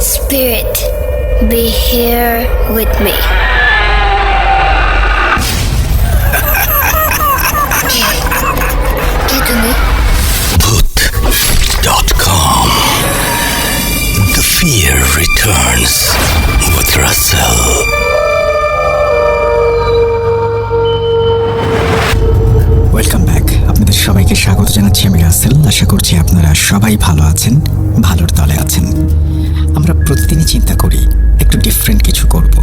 Spirit, be here with me. কে তুমি Bhoot.com. The fear returns with Russell. Welcome back আপনাদের সবাইকে স্বাগত জানাচ্ছি আমি রাসেল আশা করছি আপনারা সবাই ভালো আছেন ভালোর দলে আছেন আমরা প্রতিদিনই চিন্তা করি, একটু ডিফারেন্ট কিছু করব।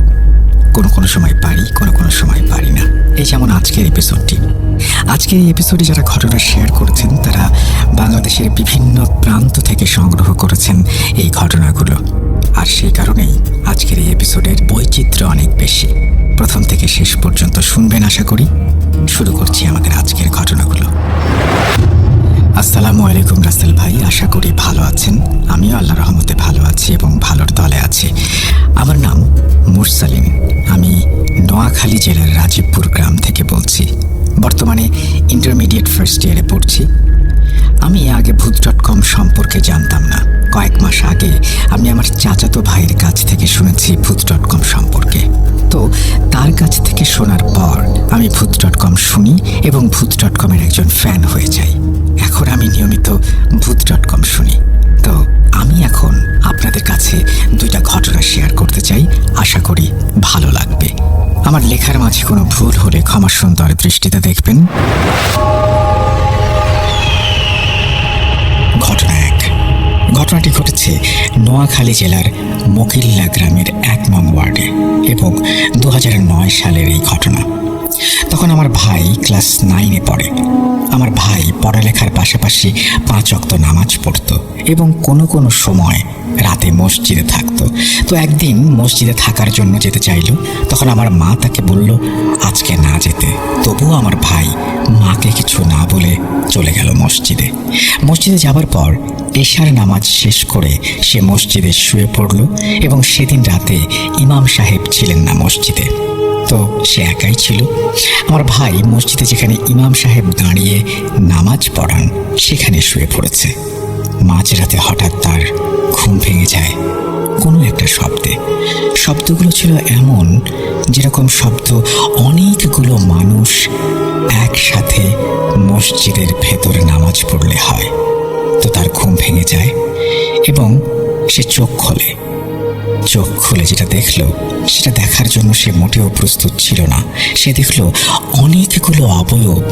কোনো কোনো সময় পারি, কোনো কোনো সময় পারি না। এই যেমন আজকের এপিসোডটি আজকের এই এপিসোডে যারা ঘটনা শেয়ার করেছেন, তারা বাংলাদেশের বিভিন্ন প্রান্ত থেকে সংগ্রহ করেছেন এই ঘটনাগুলো। আর সেই কারণেই আজকের এই এপিসোডের বৈচিত্র্য অনেক বেশি। প্রথম থেকে শেষ পর্যন্ত শুনবেন, আশা করি। শুরু করছি আমাদের আজকের ঘটনাগুলো। আসসালামু আলাইকুম রাসেল ভাই, আশা করি ভালো আছেন। আমিও আল্লাহ রহমতে ভালো আছি এবং ভালোর দলে আছি। আমার নাম মুরসালিম আমি নোয়াখালী জেলার রাজীবপুর গ্রাম থেকে বলছি। বর্তমানে ইন্টারমিডিয়েট ফার্স্ট ইয়ারে পড়ছি। আমি আগে ভূত ডট কম সম্পর্কে জানতাম না। কয়েক মাস আগে আমি আমার চাচাতো ভাইয়ের কাছ থেকে শুনেছি ভূত ডট কম সম্পর্কে। তো তার কাছ থেকে শোনার পর আমি ভূত ডট কম শুনি এবং ভূত ডট কমের একজন ফ্যান হয়ে যাই। এখন আমি নিয়মিত ভূত ডট কম শুনি। তো আমি এখন আপনাদের কাছে দুইটা ঘটনা শেয়ার করতে চাই। আশা করি ভালো লাগবে। আমার লেখার মাঝে কোনো ভুল হলে ক্ষমা সুন্দর দৃষ্টিতে দেখবেন। ঘটনা এক। ঘটনাটি ঘটেছে নোয়াখালী জেলার মকিল্লা গ্রামের এক নং ওয়ার্ডে এবং দু হাজার নয় সালের এই ঘটনা। তখন আমার ভাই ক্লাস নাইনে পড়ে। আমার ভাই পড়ালেখার পাশাপাশি পাঁচ অক্ত নামাজ পড়তো এবং কোনো কোনো সময় রাতে মসজিদে থাকতো। তো একদিন মসজিদে থাকার জন্য যেতে চাইলো, তখন আমার মা তাকে বলল, আজকে না যেতে। তবুও আমার ভাই মাকে কিছু না বলে চলে গেল মসজিদে। মসজিদে যাবার পর এশার নামাজ শেষ করে সে মসজিদে শুয়ে পড়ল এবং সেদিন রাতে ইমাম সাহেব ছিলেন না মসজিদে। তো সে একাই ছিল। আমার ভাই মসজিদে যেখানে ইমাম সাহেব দাঁড়িয়ে নামাজ পড়ান, সেখানে শুয়ে পড়েছে। মাঝরাতে হঠাৎ তার ঘুম ভেঙে যায় কোনো একটা শব্দে। শব্দগুলো ছিল এমন যেরকম শব্দ অনেকগুলো মানুষ একসাথে মসজিদের ভেতরে নামাজ পড়লে হয়। তো তার ঘুম ভেঙে যায় এবং সে চোখ খোলে। চোখ খুলে যেটা দেখল, সেটা দেখার জন্য সে মোটেও প্রস্তুত ছিল না। সে দেখল অনেকগুলো অবয়ব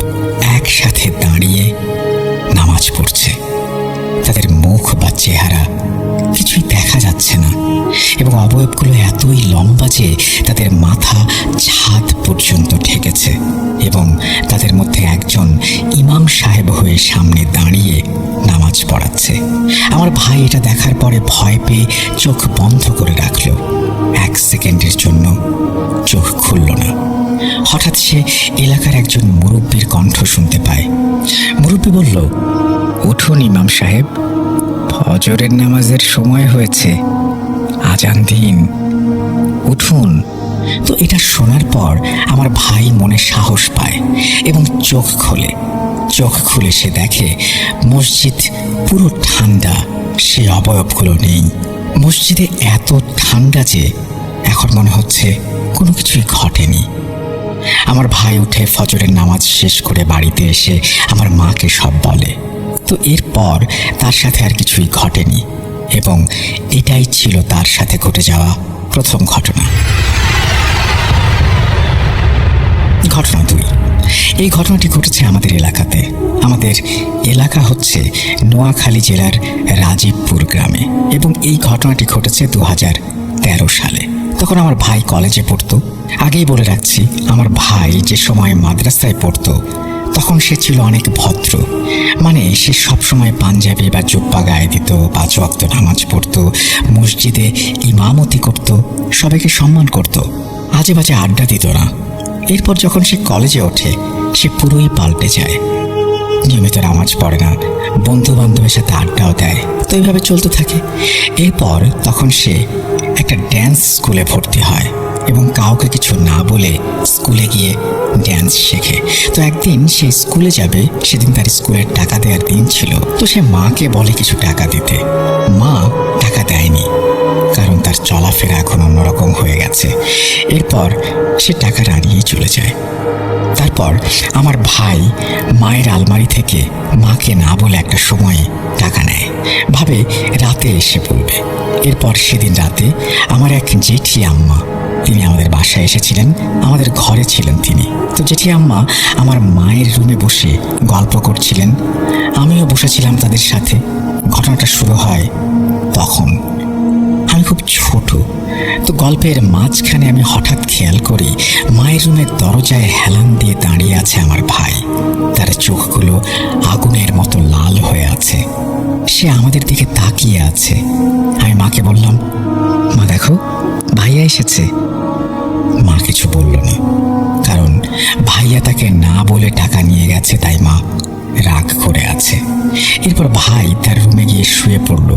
একসাথে দাঁড়িয়ে নামাজ পড়ছে। তাদের মুখ বা চেহারা এবং অবয়বগুলো এতই লম্বা যে তাদের মাথা ছাদ পর্যন্ত ঠেকেছে এবং তাদের মধ্যে একজন ইমাম সাহেব হয়ে সামনে দাঁড়িয়ে নামাজ পড়াচ্ছে। আমার ভাই এটা দেখার পরে ভয় পেয়ে চোখ বন্ধ করে রাখল। এক সেকেন্ডের জন্য চোখ খুলল না। হঠাৎ সে এলাকার একজন মুরব্বীর কণ্ঠ শুনতে পায়। মুরব্বী বলল, উঠুন ইমাম সাহেব, ফজরের নামাজের সময় হয়েছে। আজান দিন। উঠুন। তো এটা শোনার পর আমার ভাই মনে সাহস পায় এবং চোখ খোলে। চোখ খুলে সে দেখে মসজিদ পুরো ঠান্ডা, সে অবয়বগুলো নেই। মসজিদে এত ঠান্ডা যে এখন মনে হচ্ছে কোনো কিছুই ঘটেনি। আমার ভাই উঠে ফজরের নামাজ শেষ করে বাড়িতে এসে আমার মাকে সব বলে। তো এরপর তার সাথে আর কিছুই ঘটেনি। এবং এটাই ছিল তার সাথে ঘটে যাওয়া প্রথম ঘটনা। ঘটনা দুই। এই ঘটনাটি ঘটেছে আমাদের এলাকাতে। আমাদের এলাকা হচ্ছে নোয়াখালী জেলার রাজীবপুর গ্রামে এবং এই ঘটনাটি ঘটেছে দু তেরো সালে। তখন আমার ভাই কলেজে পড়তো। আগেই বলে রাখছি, আমার ভাই যে সময় মাদ্রাসায় পড়তো তখন সে ছিল অনেক ভদ্র। মানে সে সবসময় পাঞ্জাবি বা জুব্বা গায়ে দিত, পাঁচ ওয়াক্ত নামাজ পড়তো, মসজিদে ইমামতি করত, সবাইকে সম্মান করত। আজে বাজে আড্ডা দিত না। এরপর যখন সে কলেজে ওঠে, সে পুরোই পাল্টে যায়। নিয়মিত নামাজ পড়ে না বন্ধু বান্ধবের সাথে আড্ডাও দেয়, তো এইভাবে চলতে থাকে। এরপর তখন সে একটা ড্যান্স স্কুলে ভর্তি হয়। এবং কাউকে কিছু না বলে স্কুলে গিয়ে ড্যান্স শেখে। তো একদিন সে স্কুলে যাবে, সেদিন তার স্কুলের টাকা দেওয়ার দিন ছিল। তো সে মাকে বলে কিছু টাকা দিতে। মা টাকা দেয়নি, কারণ তার চলাফেরা এখন অন্যরকম হয়ে গেছে। এরপর সে টাকা নিয়ে চলে যায়। তারপর আমার ভাই মায়ের আলমারি থেকে মাকে না বলে একটা সময়ে টাকা নেয়। ভাবে রাতে এসে বলবে এরপর সেদিন রাতে আমার এক জেঠি আম্মা তিনি আমাদের বাসায় এসেছিলেন, আমাদের ঘরে ছিলেন তিনি। তো জেঠি আম্মা আমার মায়ের রুমে বসে গল্প করছিলেন। আমিও বসেছিলাম তাদের সাথে। ঘটনাটা শুরু হয় তখন। আমি খুব ছোট, তো গল্পের মাঝখানে আমি হঠাৎ খেয়াল করি মায়ের রুমের দরজায় হেলান দিয়ে দাঁড়িয়ে আছে আমার ভাই। তার চোখগুলো আগুনের মতো লাল হয়ে আছে। সে আমাদের দিকে তাকিয়ে আছে। আমি মাকে বললাম, মা, দেখো, ভাইয়া এসেছে। মা কিছু বলল না। কারণ ভাইয়া তাকে না বলে টাকা নিয়ে গেছে, তাই মা রাগ করে আছে। এরপর ভাই তার রুমে গিয়ে শুয়ে পড়ল।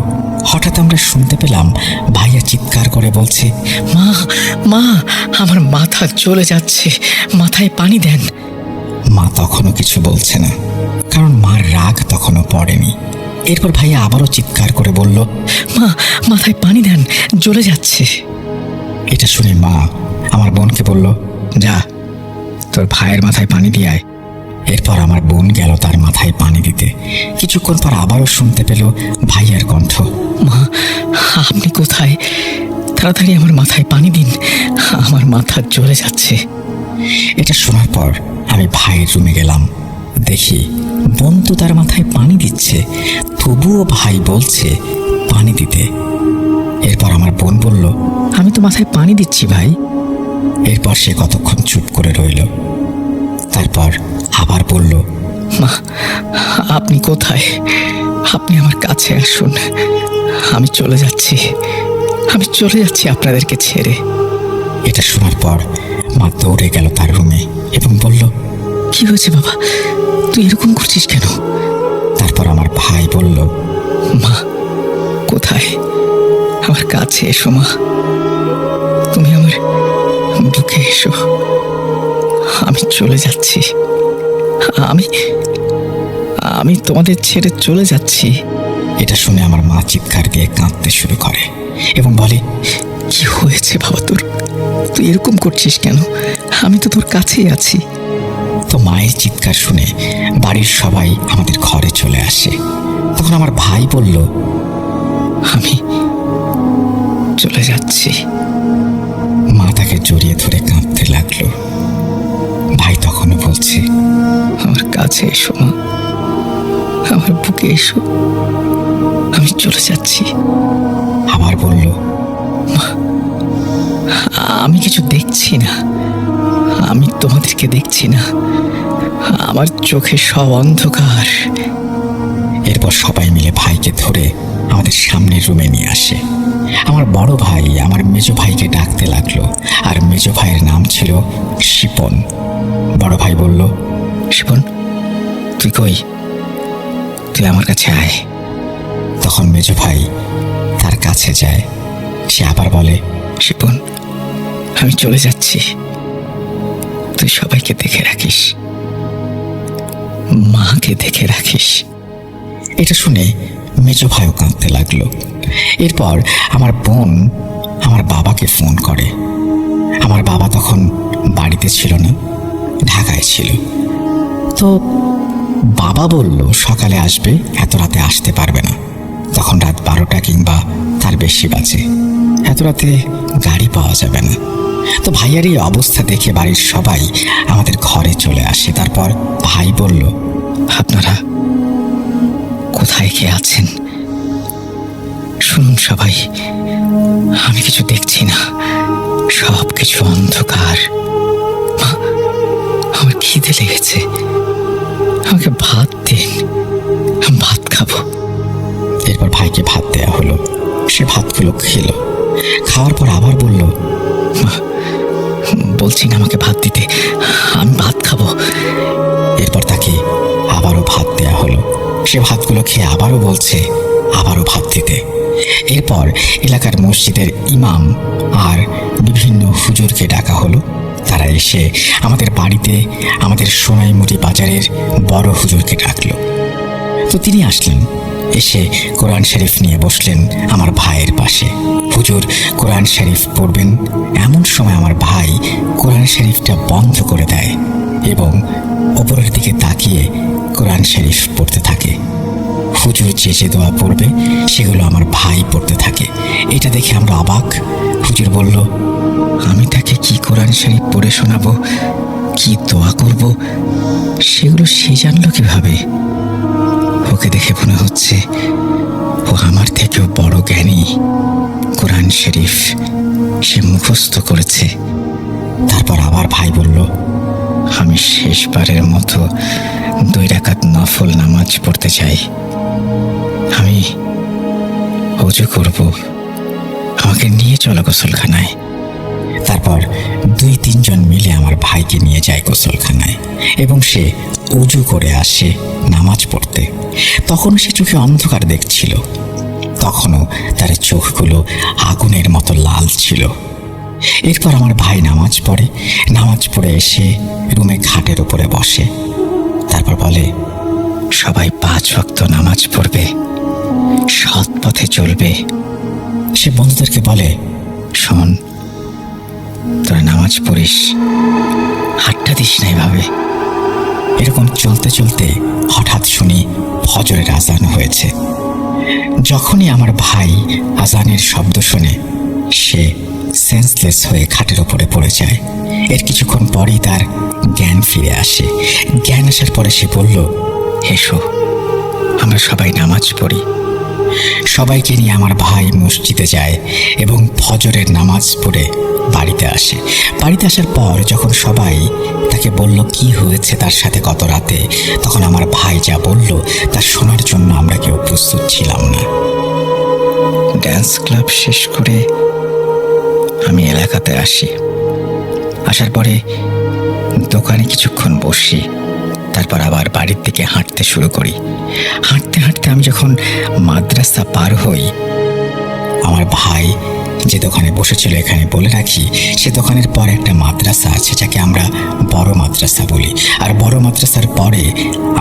হঠাৎ আমরা শুনতে পেলাম ভাইয়া চিৎকার করে বলছে, মা মা, আমার মাথা চলে যাচ্ছে, মাথায় পানি দেন। মা তখনও কিছু বলছে না, কারণ মার রাগ তখনও পড়েনি। এরপর ভাইয়া আবারও চিৎকার করে বলল, মা, মাথায় পানি দেন, জ্বলে যাচ্ছে। এটা শুনে মা আমার বোনকে বলল, যা, তোর ভাইয়ের মাথায় পানি দিয়ে আয়। এরপর আমার বোন গেল তার মাথায় পানি দিতে। কিছুক্ষণ পর আবারও শুনতে পেল ভাইয়ার কণ্ঠ, মা, আপনি কোথায়? তাড়াতাড়ি আমার মাথায় পানি দিন, আমার মাথা জ্বলে যাচ্ছে। এটা শোনার পর আমি ভাইয়ের রুমে গেলাম। দেখি বোন তো তার মাথায় পানি দিচ্ছে, তবুও ভাই বলছে পানি দিতে। এরপর আমার বোন বলল, আমি তো মাথায় পানি দিচ্ছি ভাই। এরপর সে কতক্ষণ চুপ করে রইল? তারপর আবার বলল, মা, আপনি কোথায়? আপনি আমার কাছে আসুন। আমি চলে যাচ্ছি। আমি চলে যাচ্ছি আপনাদেরকে ছেড়ে। এটা শোনার পর মা দৌড়ে গেল তার রুমে এবং বলল, কি হয়েছে বাবা? তুই এরকম করছিস কেন? তারপর আমার ভাই বলল, মা, কোথায়? আমার কাছে এসো মা। তুমি আমার বুকে এসো। আমি চলে যাচ্ছি। আমি আমি তোমাদের ছেড়ে চলে যাচ্ছি। এটা শুনে আমার মা চিৎকার দিয়ে কাঁদতে শুরু করে এবং বলে, কি হয়েছে বাবা তোর? তুই এরকম করছিস কেন? আমি তো তোর কাছেই আছি। তো মায়ের চিৎকার শুনে বাড়ির সবাই আমাদের ঘরে চলে আসে। তখন আমার ভাই বলল, আমি চলে যাচ্ছি। তাকে জড়িয়ে ধরে কাঁদতে লাগল। ভাই তখনও বলছে, আমার কাছে এসো মা। আমার বুকে এসো। আমি চলে যাচ্ছি। আবার বলল আমি কিছু দেখছি না। আমি তোমাদেরকে দেখছি না। আমার চোখে সব অন্ধকার। এরপর সবাই মিলে ভাইকে ধরে আমাদের সামনের রুমে নিয়ে আসে। আমার বড় ভাই আমার মেজো ভাইকে ডাকতে লাগল, আর মেজো ভাইয়ের নাম ছিল শিপন। বড় ভাই বলল, শিপন, তুই কই? তুই আমার কাছে আয়। তখন মেজো ভাই তার কাছে যায়। সে আবার বলে, শিপন, আমি চলে যাচ্ছি। তুই সবাইকে দেখে রাখিস। মাকে দেখে রাখিস। এটা শুনে মেজো ভাইও কাঁদতে লাগল। এরপর আমার বোন আমার বাবাকে ফোন করে। আমার বাবা তখন বাড়িতে ছিল না, ঢাকায় ছিল। তো বাবা বলল, সকালে আসবে, এত রাতে আসতে পারবে না। তখন রাত বারোটা কিংবা তার বেশি বাজে। এত রাতে গাড়ি পাওয়া যাবে না। তো ভাইয়ার এই অবস্থা দেখে বাড়ির সবাই আমাদের ঘরে চলে আসে। তারপর ভাই বলল, আপনারা কোথায় কে আছেন? শুনুন সবাই, আমি কিছু দেখছি না। সব কিছু অন্ধকার আমার খিদে লেগেছে। আমাকে ভাত দিন। আমি ভাত খাব। এরপর ভাইকে ভাত দেয়া হলো। সে ভাতগুলো খেলো। খাওয়ার পর আবার বলল বলছি না আমাকে ভাত দিতে। আমি ভাত সে ভাতগুলো খেয়ে আবারও বলছে, আবারও ভাত দিতে। এরপর এলাকার মসজিদের ইমাম আর বিভিন্ন হুজুরকে ডাকা হলো। তারা এসে আমাদের বাড়িতে, আমাদের সোনাইমুড়ি বাজারের বড় হুজুরকে ডাকল। তো তিনি আসলেন, এসে কোরআন শরীফ নিয়ে বসলেন আমার ভাইয়ের পাশে। হুজুর, কোরআন শরীফ পড়বেন? এমন সময় আমার ভাই কোরআন শরীফটা বন্ধ করে দেয় এবং ওপরের দিকে তাকিয়ে কোরআন শরীফ পড়তে থাকে। হুজুর যে যে দোয়া পড়বে, সেগুলো আমার ভাই পড়তে থাকে। এটা দেখে আমরা অবাক। হুজুর বলল, আমি তাকে কি কোরআন শরীফ পড়ে শোনাবো? কি দোয়া করব? সেগুলো সে জানলো কীভাবে? ওকে দেখে মনে হচ্ছে, ও আমার থেকেও বড় জ্ঞানী। কোরআন শরীফ সে মুখস্থ করেছে। তারপর আবার ভাই বলল, আমি শেষবারের মতো দুই রাকাত নফল নামাজ পড়তে চাই। আমি অজু করব। আমাকে নিয়ে চলো গোসলখানায়। তারপর দুই তিনজন মিলে আমার ভাইকে নিয়ে যায় গোসলখানায় এবং সে উজু করে আসে নামাজ পড়তে। তখন সে চোখে অন্ধকার দেখছিল। তখনও তার চোখগুলো আগুনের মতো লাল ছিল। এরপর আমার ভাই নামাজ পড়ে। নামাজ পড়ে এসে রুমে খাটের উপরে বসে। তারপর বলে, সবাই পাঁচ ভক্ত নামাজ পড়বে, সৎ পথে চলবে। সে বন্ধুদেরকে বলে, শোন, তোরা নামাজ পড়িস, হাতটা দিস না এভাবে। এরকম চলতে চলতে হঠাৎ শুনি ফজরের আজান হয়েছে। যখনই আমার ভাই আজানের শব্দ শুনে, সে সেন্সলেস হয়ে খাটের ওপরে পড়ে যায়। এর কিছুক্ষণ পরেই তার জ্ঞান ফিরে আসে। জ্ঞান আসার পরে সে বলল, এসো, আমরা সবাই নামাজ পড়ি। সবাইকে নিয়ে আমার ভাই মসজিদে যায় এবং ফজরের নামাজ পড়ে বাড়িতে আসে। বাড়িতে আসার পর যখন সবাই তাকে বলল, কি হয়েছে তার সাথে গত রাতে? তখন আমার ভাই যা বলল, তা শোনার জন্য আমরা কেউ প্রস্তুত ছিলাম না। ড্যান্স ক্লাব শেষ করে আমি এলাকাতে আসি। আসার পরে দোকানে কিছুক্ষণ বসি, তারপর আবার বাড়ির দিকে হাঁটতে শুরু করি। হাঁটতে হাঁটতে আমি যখন মাদ্রাসা পার হই, আমার ভাই যে দোকানে বসেছিল এখানে বলে রাখি, সে দোকানের পর একটা মাদ্রাসা আছে, যাকে আমরা বড় মাদ্রাসা বলি। আর বড় মাদ্রাসার পরে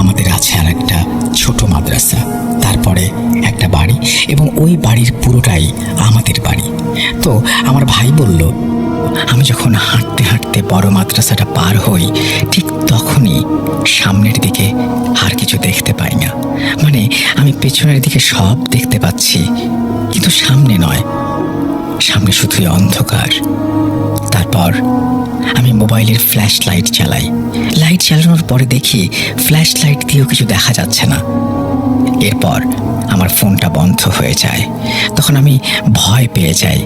আমাদের আছে আর একটা ছোট মাদ্রাসা, তারপরে একটা বাড়ি, এবং ওই বাড়ির পুরোটাই আমাদের বাড়ি। তো আমার ভাই বলল আমি যখন হাঁটতে হাঁটতে বড় মাদ্রাসাটা পার হই, ঠিক তখনই সামনের দিকে আর কিছু দেখতে পাই না। মানে আমি পেছনের দিকে সব দেখতে পাচ্ছি, কিন্তু সামনে নয়। সামনে শুধুই অন্ধকার। তারপর আমি মোবাইলের ফ্ল্যাশ লাইট চালাই। লাইট চালানোর পরে দেখি ফ্ল্যাশ লাইট দিয়েও কিছু দেখা যাচ্ছে না। এরপর আমার ফোনটা বন্ধ হয়ে যায়। তখন আমি ভয় পেয়ে যাই।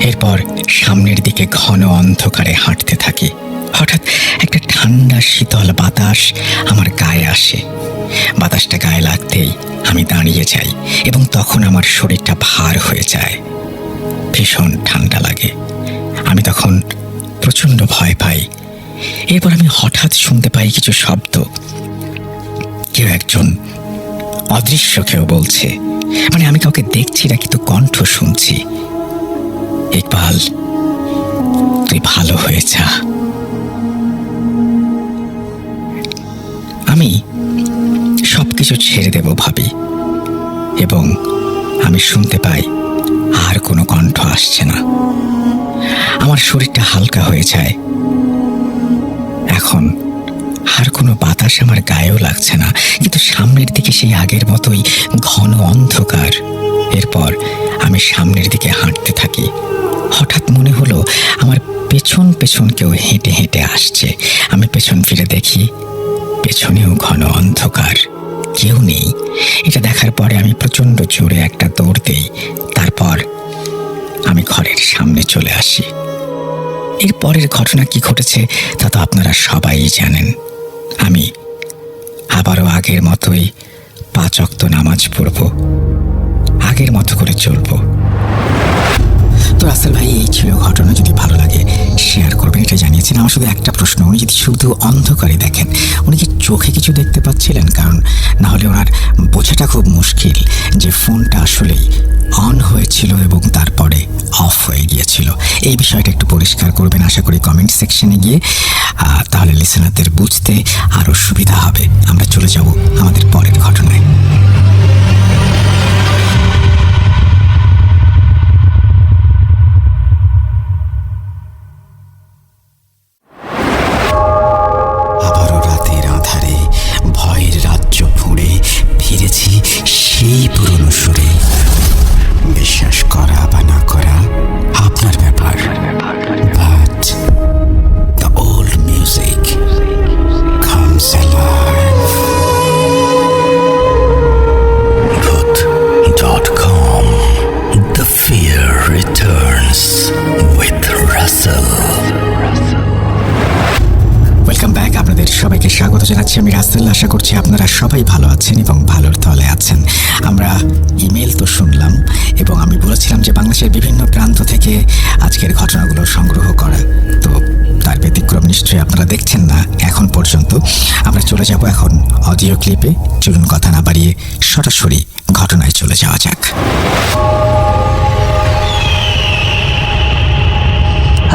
এরপর সামনের দিকে ঘন অন্ধকারে হাঁটতে থাকি। হঠাৎ একটা ঠান্ডা শীতল বাতাস আমার গায়ে আসে। বাতাসটা গায়ে লাগতেই আমি দাঁড়িয়ে যাই এবং তখন আমার শরীরটা ভার হয়ে যায়। ভীষণ ঠান্ডা লাগে। আমি তখন প্রচণ্ড ভয় পাই। এরপর আমি হঠাৎ শুনতে পাই কিছু শব্দ। কেউ একজন অদৃশ্য কেউ বলছে। মানে আমি কাউকে দেখছি না, কিন্তু কণ্ঠ শুনছি। ইকবাল তুই ভালো হয়ে আমি সব কিছু ছেড়ে দেব ভাবি, এবং আমি শুনতে পাই আর কোনো কণ্ঠ আসছে না। আমার শরীরটা হালকা হয়ে যায়। এখন আর কোনো বাতাস আমার গায়েও লাগছে না, কিন্তু সামনের দিকে সেই আগের মতোই ঘন অন্ধকার। এরপর আমি সামনের দিকে হাঁটতে থাকি। হঠাৎ মনে হলো আমার পেছন পেছন কেউ হেঁটে হেঁটে আসছে। আমি পেছন ফিরে দেখি পেছনেও ঘন অন্ধকার। কেউ নেই। এটা দেখার পরে আমি প্রচণ্ড জোরে একটা দৌড় দেই। তারপর আমি ঘরের সামনে চলে আসি। এর পরের ঘটনা কি ঘটেছে তা তো আপনারা সবাই জানেন। আমি আবারও আগের মতোই পাঁচ অক্ত নামাজ পড়ব। আগের মতো করে চলবো। তো রাসেল ভাই, এই ছিল ঘটনা। যদি ভালো লাগে শেয়ার করবেন, এটা জানিয়েছেন। আমার শুধু একটা প্রশ্ন, উনি যদি শুধু অন্ধকারে দেখেন, উনি কি চোখে কিছু দেখতে পাচ্ছিলেন? কারণ না হলে ওনার বোঝাটা খুব মুশকিল যে ফোনটা আসলেই অন হয়েছিল এবং তারপরে অফ হয়ে গিয়েছিল। এই বিষয়টা একটু পরিষ্কার করবেন, আশা করি কমেন্ট সেকশনে গিয়ে। তাহলে লিসেনারদের বুঝতে আরও সুবিধা হবে। আমরা চলে যাব আমাদের পরের ঘটনায়। বাংলাদেশের বিভিন্ন প্রান্ত থেকে আজকের ঘটনাগুলো সংগ্রহ করা। তো তার ব্যতিক্রম নিশ্চয়ই আপনারা দেখছেন না এখন পর্যন্ত। আমরা চলে যাব এখন অডিও ক্লিপে। চলুন কথা না বাড়িয়ে সরাসরি ঘটনায় চলে যাওয়া যাক।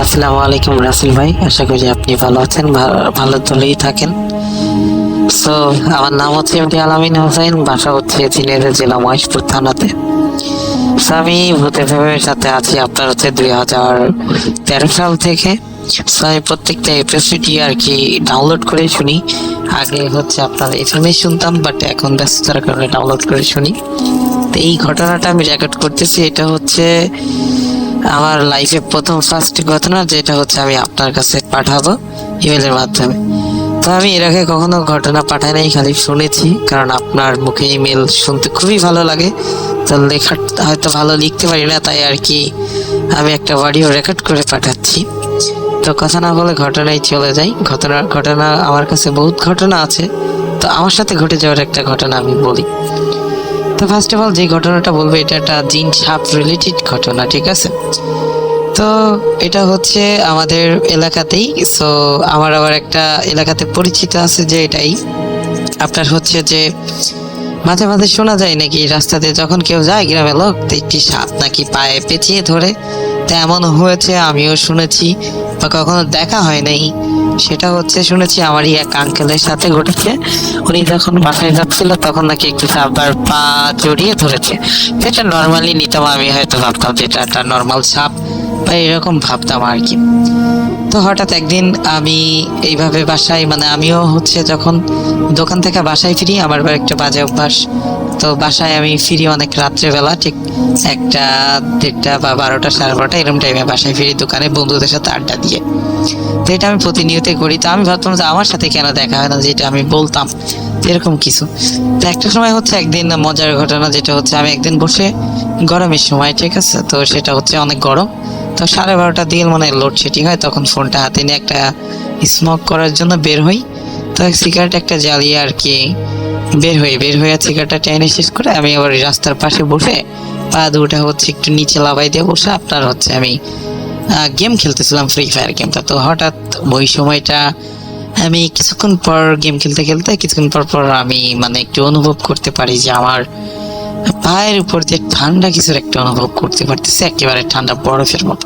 আসসালামু আলাইকুম রাসেল ভাই, আশা করি আপনি ভালো আছেন ভালো তোলেই থাকেন। সো আমার নাম হচ্ছে আলামিন হোসেন, বাসা হচ্ছে ঝিনাইদহ জেলা মহেশপুর থানাতে। আমি ভূতে ফেমের সাথে আছি, আপনার হচ্ছে দুই হাজার তেরো সাল থেকে। আমি প্রত্যেকটা এপিসোডই আর কি ডাউনলোড করে শুনি। আগে হচ্ছে আপনার এফএমএ শুনতাম বাট এখন ব্যস্ততার কারণে ডাউনলোড করে শুনি। তো এই ঘটনাটা আমি রেকর্ড করতেছি, এটা হচ্ছে আমার লাইফে প্রথম ফার্স্ট ঘটনা, যেটা হচ্ছে আমি আপনার কাছে পাঠাবো ইমেলের মাধ্যমে। তো আমি এর আগে কখনো ঘটনা পাঠাই নাই খালি শুনেছি। কারণ আপনার মুখে ইমেল শুনতে খুবই ভালো লাগে। তো লেখা হয়তো ভালো লিখতে পারি না, তাই আর কি আমি একটা অডিও রেকর্ড করে পাঠাচ্ছি। তো কথা না বলে ঘটনায় চলে যাই। ঘটনা ঘটনা আমার কাছে বহুত ঘটনা আছে। তো আমার সাথে ঘটে যাওয়ার একটা ঘটনা আমি বলি। তো ফার্স্ট অফ অল যে ঘটনাটা বলব, এটা একটা জিন সাপ রিলেটেড ঘটনা, ঠিক আছে? তো এটা হচ্ছে আমাদের এলাকাতেই। সো আমার আবার একটা এলাকাতে পরিচিত আছে যে এটাই। আপনার হচ্ছে যে মাঝে মাঝে শোনা যায় নাকি রাস্তাতে যখন কেউ যায় গ্রামের লোক একটি সাপ নাকি পায়ে পেঁচিয়ে ধরে। তা এমন হয়েছে, আমিও শুনেছি বা কখনো দেখা হয় নাই। সেটা হচ্ছে শুনেছি আমারই এক আঙ্কেলের সাথে ঘটেছে। উনি যখন বাসায় যাচ্ছিল, তখন নাকি একটু সাপবার পা জড়িয়ে ধরেছে। যেটা নর্মালি নিতাম আমি হয়তো ভাবতাম যে এটা একটা নর্মাল সাপ। বা এরকম ভাবতাম আর কি। তো হঠাৎ একদিন আমি এইভাবে বাসায় মানে আমিও হচ্ছে যখন দোকান থেকে বাসায় ফিরি, আমার একটা বাজে অভ্যাস। তো বাসায় আমি ফিরি অনেক রাত্রেবেলা, ঠিক একটা দেড়টা বা বারোটা, সাড়ে বারোটা এরকম টাইমে বাসায় ফিরি দোকানে বন্ধুদের সাথে আড্ডা দিয়ে। তো এটা আমি প্রতিনিয়তই করি। তো আমি ভাবতাম যে আমার সাথে কেন দেখা হয় না যেটা আমি বলতাম। এরকম কিছু। তো একটা সময় হচ্ছে একদিন মজার ঘটনা, যেটা হচ্ছে আমি একদিন বসে গরমের সময়, ঠিক আছে? তো সেটা হচ্ছে অনেক গরম। তো সাড়ে বারোটার দিকে মনে হয় লোডশেডিং হয়, তখন ফোনটা হাতে নিয়ে একটা স্মোক করার জন্য বের হই। তো সিগারেট একটা জ্বালিয়ে আর কি বের হই, বের হয়ে সিগারেটটা টেনে শেষ করে আমি আবার রাস্তার পাশে বসে পা দুটা হচ্ছে একটু নিচে লাভাই দিয়ে বসে, আপনার হচ্ছে আমি গেম খেলতেছিলাম ফ্রি ফায়ার গেমটা তো হঠাৎ ওই সময়টা আমি কিছুক্ষণ পর গেম খেলতে খেলতে, কিছুক্ষণ পর পর আমি মানে একটু অনুভব করতে পারি যে আমার পায়ের উপর দিয়ে ঠান্ডা কিছুর একটা অনুভব করতে পারতেছে, একেবারে ঠান্ডা বরফের মতো।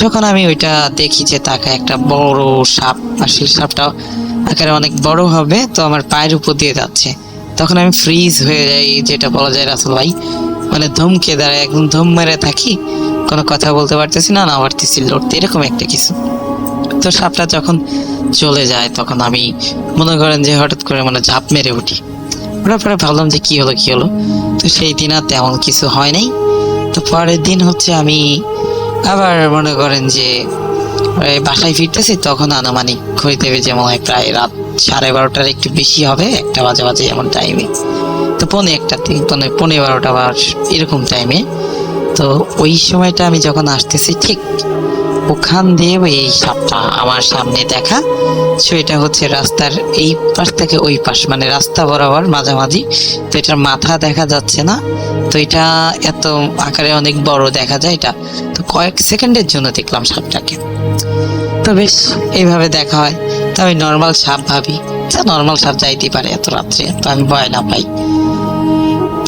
যখন আমি ওইটা দেখি যে তাকে একটা বড় সাপ আর সেই সাপটা আকারে অনেক বড় হবে, তো আমার পায়ের উপর দিয়ে যাচ্ছে। তখন আমি ফ্রিজ হয়ে যাই, যেটা বলা যায় রাসেল ভাই মানে ধমকে দাঁড়ায়, একদম ধম মেরে থাকি। কোনো কথা বলতে পারতেছি না না পারতেছি, লড়তে, এরকম একটা কিছু। তো সাপটা যখন চলে যায়, তখন আমি মনে করেন যে হঠাৎ করে মানে ঝাঁপ মেরে উঠি। ওঠার পরে ভাবলাম যে কি হলো কি হলো? তো সেই দিন আর তেমন কিছু হয় নাই। তো পরের দিন হচ্ছে আমি আবার মনে করেন যে বাসায় ফিরতেছি, তখন আনুমানিক হইতে হবে যেমন হয় প্রায় রাত সাড়ে বারোটার একটু বেশি হবে, একটা বাজে বাজে এমন টাইমে তো পৌনে একটা থেকে পৌনে পৌনে বারোটা বা এরকম টাইমে তো ওই সময়টা আমি যখন আসতেছি, ঠিক ওখান দিয়ে ওই সাপটা আমার সামনে দেখা। সো এটা হচ্ছে রাস্তার এই পাশ থেকে ওই পাশ মানে রাস্তা বরাবর মাঝামাঝি। তো এটার মাথা দেখা যাচ্ছে না। তো এটা এত আকারে অনেক বড় দেখা যায় এটা। তো কয়েক সেকেন্ডের জন্য দেখলাম সাপটাকে। তো বেশ, এইভাবে দেখা হয়। তো আমি নর্মাল সাপ ভাবি। নর্মাল সাপ যাইতে পারে এত রাত্রে, তো আমি ভয় না পাই।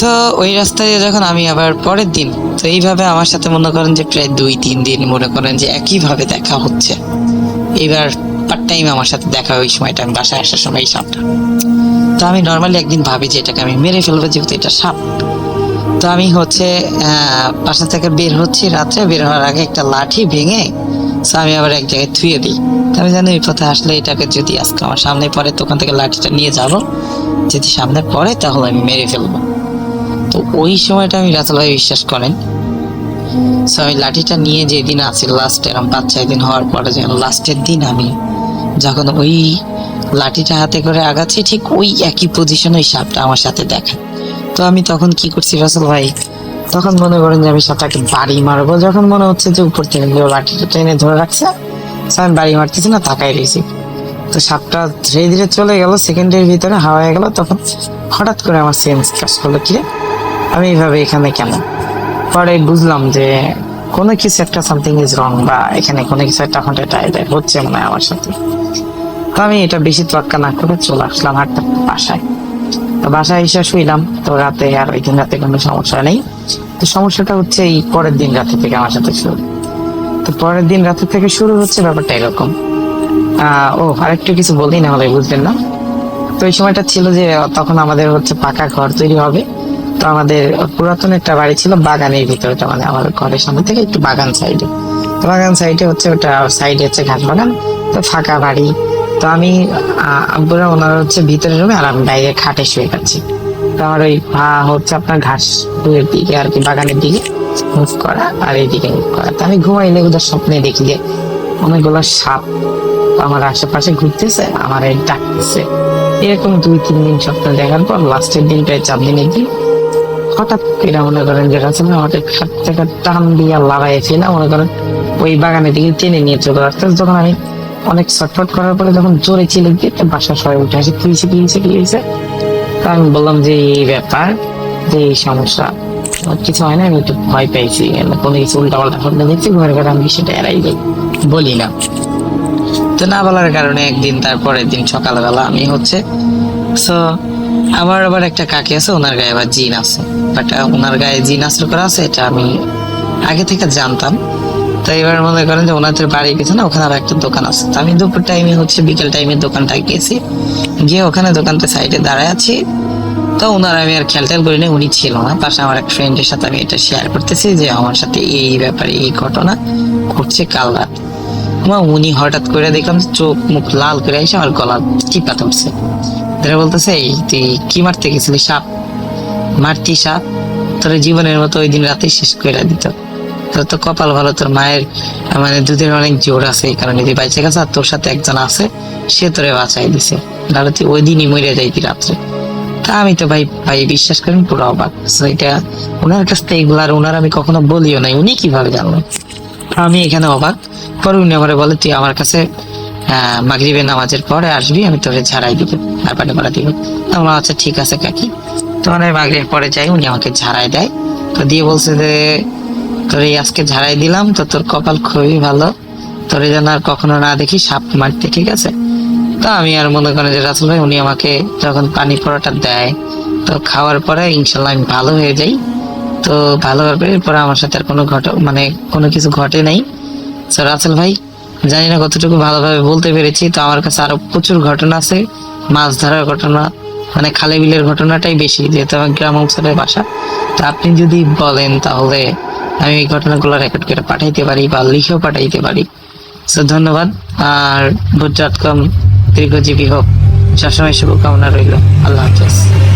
তো ওই রাস্তায় যখন আমি আবার পরের দিন, তো এইভাবে আমার সাথে মনে করেন যে প্রায় দুই, তিন দিন মনে করেন যে একইভাবে দেখা হচ্ছে। এবার পার্ট টাইম আমার সাথে দেখা ওই সময়টা, আমি বাসায় আসার সময় এই সাপটা। তো আমি নর্মালি একদিন ভাবি যে এটাকে আমি মেরে ফেলব, যেহেতু এটা সাপ। তো আমি হচ্ছে বাসা থেকে বের হচ্ছি রাত্রে, বের হওয়ার আগে একটা লাঠি ভেঙে, তো আমি আবার এক জায়গায় ধুয়ে দিই। তো আমি জানি ওই পথে আসলে এটাকে যদি আজকে আমার সামনে পড়ে তখন থেকে লাঠিটা নিয়ে যাব। যদি সামনে পড়ে, তাহলে আমি মেরে ফেলব। তো ওই সময়টা আমি রাতুল ভাই বিশ্বাস করেন। আমি লাঠিটা নিয়ে যেদিন আছি লাস্ট এরকম পাঁচ, ছয় দিন হওয়ার পরে যেন লাস্টের দিন আমি যখন ওই লাঠিটা হাতে করে আগাচ্ছি, ঠিক ওই একই পজিশন ওই সাপটা আমার সাথে দেখা তো আমি তখন কি করছি রাসেল ভাই তখন মনে করেন যে আমি সাপটাকে বাড়ি মারবো। যখন মনে হচ্ছে যে উপর থেকে লাঠিটা টেনে ধরে রাখছে আমি বাড়ি মারতেছি না তাকাই রয়েছি। তো সাপটা ধীরে ধীরে চলে গেল সেকেন্ডের ভিতরে হাওয়া গেল, তখন হঠাৎ করে আমার সেন্স কাজ করল, কি? আমি এইভাবে এখানে কেন? পরে বুঝলাম যে কোনো কিছু একটা সামথিং ইজ রং বা এখানে কোনো কিছু একটা হঠাৎ হচ্ছে মনে হয় আমার সাথে। তো আমি এটা বেশি তোয়াক্কা না করে চলে আসলাম হাঁটতে বাসায়। তো বাসায় এসে শুইলাম, তো রাতে আর ওই দিন রাতে কোনো সমস্যা নেই। তো সমস্যাটা হচ্ছে এই পরের দিন রাতে থেকে আমার সাথে শুরু। তো পরের দিন রাতে থেকে শুরু হচ্ছে ব্যাপারটা এরকম। ও আরেকটু কিছু বলি না হলে বুঝবেন না। তো এই সময়টা ছিল যে তখন আমাদের হচ্ছে পাকা ঘর তৈরি হবে। তো আমাদের পুরাতন একটা বাড়ি ছিল বাগানের ভিতরে ওটা মানে আমার ঘরের সামনে থেকে একটু বাগান সাইডে। তো বাগান সাইডে হচ্ছে ওটা সাইডে হচ্ছে ঘাস বাগান, তো ফাঁকা বাড়ি। তো আমি আব্বুরা ওনারা হচ্ছে ভিতরে রুমে আর আমি বাইরে খাটে শুয়ে খাচ্ছি তো আমার ওই পা হচ্ছে আপনার ঘাস দুয়ের দিকে আর কি, বাগানের দিকে মুভ করা আর এইদিকে মুভ করা। তো আমি ঘুমাই ঘুমাইলে ওদের স্বপ্নে দেখি যে অনেকগুলো সাপ আমার আশেপাশে ঘুরতেছে, আমার ডাকতেছে। এরকম দুই তিন দিন স্বপ্ন দেখার পর লাস্টের দিনটায় চার দিনের দিন হঠাৎ করে মনে করেন যে রাসেল আমাদের খাট থেকে টান দিয়ে লাগাইছিল মনে করেন ওই বাগানের দিকে টেনে নিয়ে চলে আসতে যখন আমি অনেক ছটফট করার পরে যখন জোরে চিলে দিয়ে বাসা সবাই উঠে আসে কি হয়েছে কি তা আমি বললাম যে, এই ব্যাপার, যে এই সমস্যা কিছু হয় না? আমি একটু ভয় পাইছি কোনো কিছু উল্টা পাল্টা স্বপ্ন দেখছি, ঘরে ঘরে আমি সেটা এড়াই যাই। বলি না। তো না বলার কারণে একদিন তারপরের দিন সকালবেলা আমি হচ্ছে সো আমার আবার একটা কাকি আছে, ওনার গায়ে আবার জিন আছে। বাট ওনার গায়ে জিন আসর করা আছে, এটা আমি আগে থেকে জানতাম। তো এবার মনে করেন যে ওনাদের বাড়ি গেছে না, ওখানে আর একটা দোকান আছে। তো আমি দুপুর টাইমে হচ্ছে বিকেল টাইমে দোকানটা গেছি। গিয়ে ওখানে দোকানটা সাইডে দাঁড়ায় আছি। তো ওনার আমি আর খেয়াল টেয়াল করি না উনি ছিল না। পাশে আমার এক ফ্রেন্ডের সাথে আমি এটা শেয়ার করতেছি যে আমার সাথে এই ব্যাপারে এই ঘটনা ঘটছে কাল রাত। উনি হঠাৎ করে দেখলাম চোখ মুখ লাল করে এসে আমার গলা টিপা তুলছে ধরে বলতেছে তুই কি মারতে গেছিলি সাপ? মারতি সাপ? তোর জীবনের মতো ওই দিন রাতে শেষ করে দিত। তোর তো কপাল ভালো, তোর মায়ের মানে দুধের অনেক জোর আছে এই কারণে। বাইচে গেছে আর তোর সাথে একজন আছে, সে তোরে বাঁচাই দিছে। নাহলে তুই ওই দিনই মরে যাইতি রাত্রে। তা আমি তো ভাই ভাই বিশ্বাস করেন পুরো অবাক। So এটা ওনার কাছ থেকে এগুলো আর ওনার আমি কখনো বলিও নাই, উনি কীভাবে জানলেন? আমি এখানে অবাক। পরে উনি আমার বলে, তুই আমার কাছে মাগরিবের নামাজের পরে আসবি, আমি তোরে ঝাড়াই দিব আর পানি পাড়া দিব। তো আমার আচ্ছা ঠিক আছে কাকি। তো মানে মাগরিবের পরে যাই, উনি আমাকে ঝাড়াই দেয়। তো দিয়ে বলছে যে, তোর এই আজকে ঝাড়াই দিলাম, তো তোর কপাল খুবই ভালো। তোরে যেন আর কখনো না দেখি, সাপ মারতে, ঠিক আছে? তো আমি আর মনে করেন যে, রাসুল ভাই, উনি আমাকে যখন পানি পরোটা দেয়, তো খাওয়ার পরে ইনশাল্লাহ আমি ভালো হয়ে যাই। তো ভালো হবে এরপরে আমার সাথে আর কোনো ঘট মানে কোনো কিছু ঘটে নাই। তো রাসেল ভাই জানি না কতটুকু ভালোভাবে বলতে পেরেছি, তো আমার কাছে আরও প্রচুর ঘটনা আছে, মাছ ধরার ঘটনা মানে খালে বিলের ঘটনাটাই বেশি, যেহেতু আমার গ্রাম অঞ্চলের বাসা। তো আপনি যদি বলেন তাহলে আমি এই ঘটনাগুলো রেকর্ড করে পাঠাইতে পারি বা লিখেও পাঠাইতে পারি। তো ধন্যবাদ, আর ভোট ডট কম দীর্ঘজীবী হোক। সবসময় শুভকামনা রইল। আল্লাহ হাফেজ।